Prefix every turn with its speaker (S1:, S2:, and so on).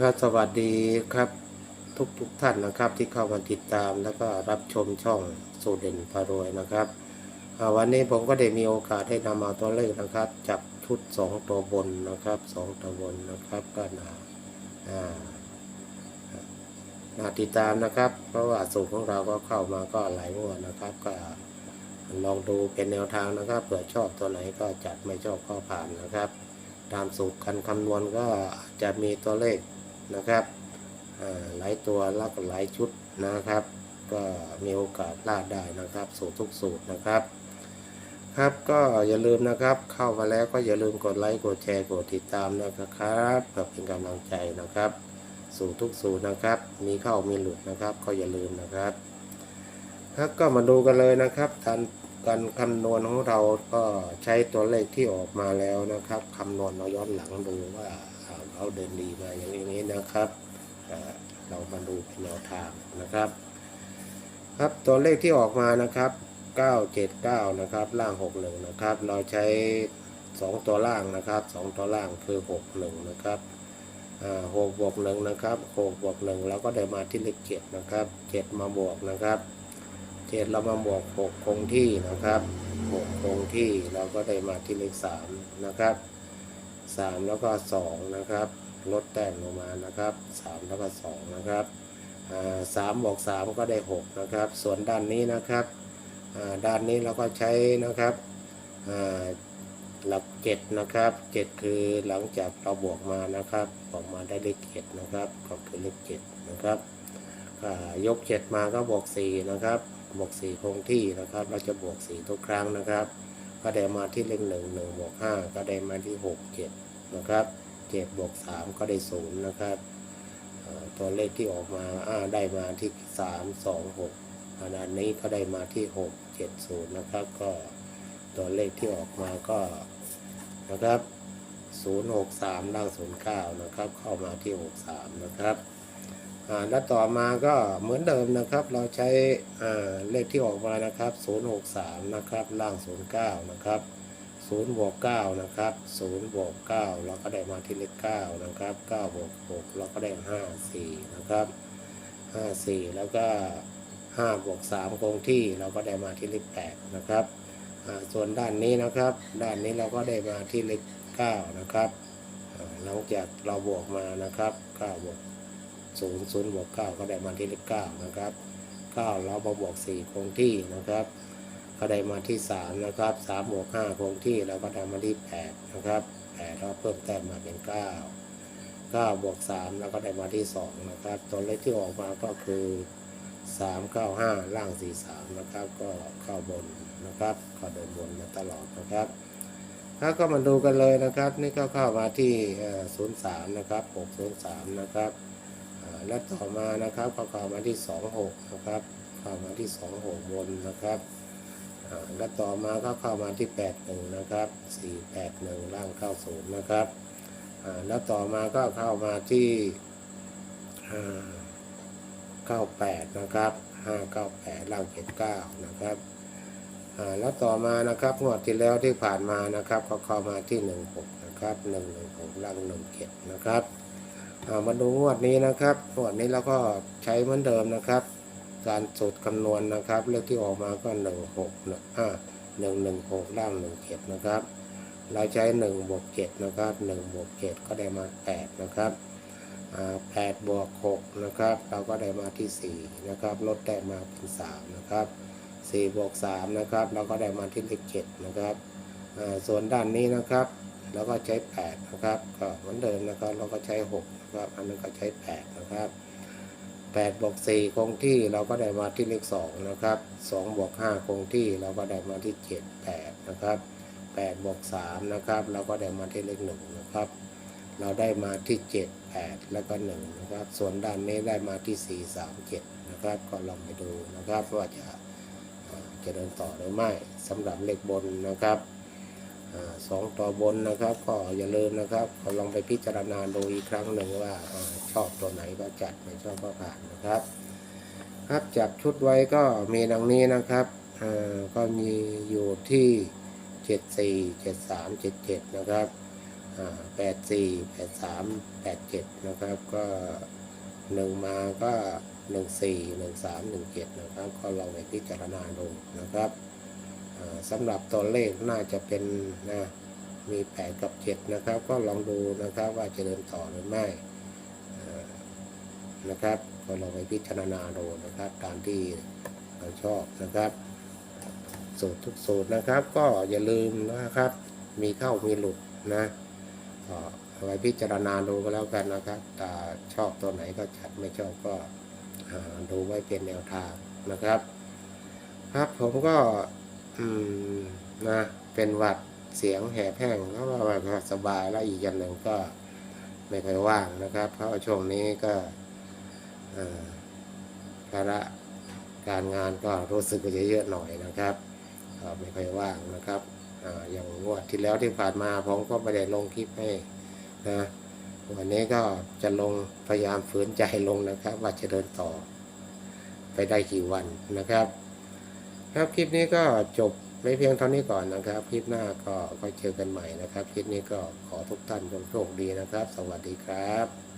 S1: ก็สวัสดีครับทุกทุกท่านนะครับที่เข้ามาติดตามแล้วก็รับชมช่องสูตรเด่นพารวยนะครับวันนี้ผมก็ได้มีโอกาสให้นำเอาตัวเลขนะครับจับชุดสองตัวบนนะครับสองตัวบนนะครับก็น่านาติดตามนะครับ เพราะว่าสูตรของเราก็เข้ามาก็หลายงวดนะครับ ก็ลองดูเป็นแนวทางนะครับเผื่อชอบตัวไหนก็จัดไม่ชอบก็ผ่านนะครับ ตามสูตรการคำนวณก็จะมีตัวเลข นะครับหลายตัวล้วก็หลายชุดนะครับ ก็มีโอกาสพลาดได้นะครับ สูตรทุกสูตรนะครับ ครับก็อย่าลืมนะครับ เข้ามาแล้วก็อย่าลืมกดไลค์กดแชร์กดติดตามนะครับเพื่อเป็นกำลังใจนะครับ สูตรทุกสูตรนะครับ มีเข้ามีหลุดนะครับ ก็อย่าลืมนะครับครับก็มาดูกันเลยนะครับการการคำนวณของเราก็ใช้ตัวเลขที่ออกมาแล้วนะครับคำนวณเราย้อนหลังดูว่า อ่าเขาเดินดีมาอย่างนี้นะครับ เรามาดูเป็นแนวทางนะครับ ครับตัวเลขที่ออกมานะครับ 979 นะครับล่าง 61 นะครับ เราใช้ 2 ตัวล่างนะครับ 2 ตัวล่างคือ 61 นะครับ6บวก1นะครับ6บวก1เราก็ได้มาที่เลข7นะครับ7มาบวกนะครับเจ็ดเรามาบวกหกคงที่นะครับหกคงที่เราก็ได้มาที่เลขสามนะครับ สามแล้วก็สองนะครับ ลดแต้มลงมานะครับสามแล้วก็สองนะครับสามบวกสามก็ได้หกนะครับ ส่วนด้านนี้นะครับด้านนี้เราก็ใช้นะครับหลักเจ็ดนะครับเจ็ดคือหลังจากเราบวกมานะครับออกมาได้เลขเจ็ดนะครับก็คือเลขเจ็ดนะครับยกเจ็ดมาก็บวกสี่นะครับบวกสี่คงที่นะครับ เราจะบวกสี่ทุกครั้งนะครับ ก็ได้มาที่เลขหนึ่งหนึ่งบวกห้าก็ได้มาที่หกเจ็ดนะครับเจ็ดบวกสามก็ได้ศูนย์นะครับตัวเลขที่ออกมาอ่าได้มาที่สามสองหกอันนี้ก็ได้มาที่หกเจ็ดศูนย์นะครับก็ตัวเลขที่ออกมาก็นะครับศูนย์หกสามล่างศูนย์เก้านะครับ เข้ามาที่หกสามนะครับ แล้วต่อมาก็เหมือนเดิมนะครับ เราใช้เลขที่ออกมานะครับ 063 นะครับล่าง 09 นะครับ0บวก9นะครับ0บวก9เราก็ได้มาที่เลข9นะครับ9บวก6เราก็ได้ 54 นะครับ 54 แล้วก็5บวก3คงที่เราก็ได้มาที่เลข8นะครับส่วนด้านนี้นะครับ ด้านนี้เราก็ได้มาที่เลข9นะครับหลังจากเราบวกมานะครับ9บวก ศูนย์ศูนย์บวกเก้าก็ได้มาที่เลขเก้านะครับเก้าเราบวกสี่คงที่นะครับก็ได้มาที่สามนะครับสามบวกห้าคงที่เราก็ได้มาที่แปดนะครับแปดเราเพิ่มแต้มมาเป็นเก้าเก้าบวกสามเราก็ได้มาที่สองนะครับตัวเลขที่ออกมาก็คือสามเก้าห้าล่างสี่สามนะครับก็เข้าบนนะครับเข้าเดินบนมาตลอดนะครับถ้าก็มาดูกันเลยนะครับ นี่ก็เข้ามาที่ศูนย์สามนะครับหกศูนย์สามนะครับ และต่อมานะครับก็เข้ามาที่สองหกนะครับ เข้ามาที่สองหกบนนะครับและต่อมาก็เข้ามาที่แปดหนึ่งนะครับสี่แปดหนึ่งล่างเข้าศูนย์นะครับแล้วต่อมาก็เข้ามาที่เก้าแปดนะครับห้าเก้าแปดล่างเจ็ดเก้านะครับแล้วต่อมานะครับงวดที่แล้วที่ผ่านมานะครับ ก็เข้ามาที่หนึ่งหกนะครับหนึ่งหนึ่งหกล่างหนึ่งเจ็ดนะครับามาดูงวดนี้นะครับงวดนี้เราก็ใช้เหมือนเดิมนะครับ การสูตรคำนวณนะครับ เลขที่ออกมาก็หนึ่งหกอ่าหนึ่งหนึ่งหกล่างหนึ่งเจ็ดนะครับ เราใช้หนึ่งบวกเจ็ดนะครับหนึ่งบวกเจ็ดก็ได้มาแปดนะครับแปดบวกหกนะครับ เราก็ได้มาที่สี่นะครับลดได้มาเป็นสามนะครับสี่บวกสามนะครับ เราก็ได้มาที่เลขเจ็ดนะครับส่วนด้านนี้นะครับแล้วก็ใช้8นะครับก็เหมือนเดิมนะครับ เราก็ใช้6 นะครับ อันนั้นก็ใช้8นะครับ8บวก4คงที่เราก็ได้มาที่เลข2นะครับ2บวก5คงที่เราก็ได้มาที่7 8นะครับ8บวก3นะครับ เราก็ได้มาที่เลข1นะครับ เราได้มาที่7 8แล้วก็1นะครับ ส่วนด้านนี้ได้มาที่4 3 7นะครับ ก็ลองไปดูนะครับว่าจะจะเดินต่อหรือไม่สำหรับเลขบนนะครับ สองตัวบนนะครับ ก็อย่าลืมนะครับลองไปพิจารณาดูอีกครั้งหนึ่งว่าอชอบตัวไหนก็จัดไม่ชอบก็ผ่านนะครับ ครับจับชุดไว้ก็มีดังนี้นะครับก็มีอยู่ที่เจ็ดสี่เจ็ดสามเจ็ดเจ็ดนะครับแปดสี่แปดสามแปดเจ็ดนะครับ ก็หนึ่งมาก็หนึ่งสี่หนึ่งสามหนึ่งเจ็ดนะครับ ก็ลองไปพิจารณาดูนะครับ สำหรับตัวเลขน่าจะเป็นนะมีแปดกับเจ็ดนะครับ ก็ลองดูนะครับว่าจะเดินต่อหรือไม่นะครับ ก็ลองไปพิจารณาดูนะครับ ตามที่เราชอบนะครับ สูตรทุกสูตรนะครับ ก็อย่าลืมนะครับ มีเข้ามีหลุดนะก็เอาไว้พิจารณาดูก็แล้วกันนะครับแต่ชอบตัวไหนก็จัดไม่ชอบก็ดูไว้เป็นแนวทางนะครับ ครับผมก็ อืมนะเป็นหวัดเสียงแหบแห้งแล้วก็สบายแล้วอีกอย่างหนึ่งก็ไม่ค่อยว่างนะครับ เพราะช่วงนี้ก็อ่าภาระการงานก็รู้สึกว่าจะเยอะหน่อยนะครับไม่ค่อยว่างนะครับออย่างงวดที่แล้วที่ผ่านมาผมก็ไม่ได้ลงคลิปให้นะวันนี้ก็จะลงพยายามฝืนใจลงนะครับ ว่าจะเดินต่อไปได้กี่วันนะครับ ครับคลิปนี้ก็จบไม่เพียงเท่านี้ก่อนนะครับ คลิปหน้าก็ค่อยเจอกันใหม่นะครับ คลิปนี้ก็ขอทุกท่านจงโชคดีนะครับ สวัสดีครับ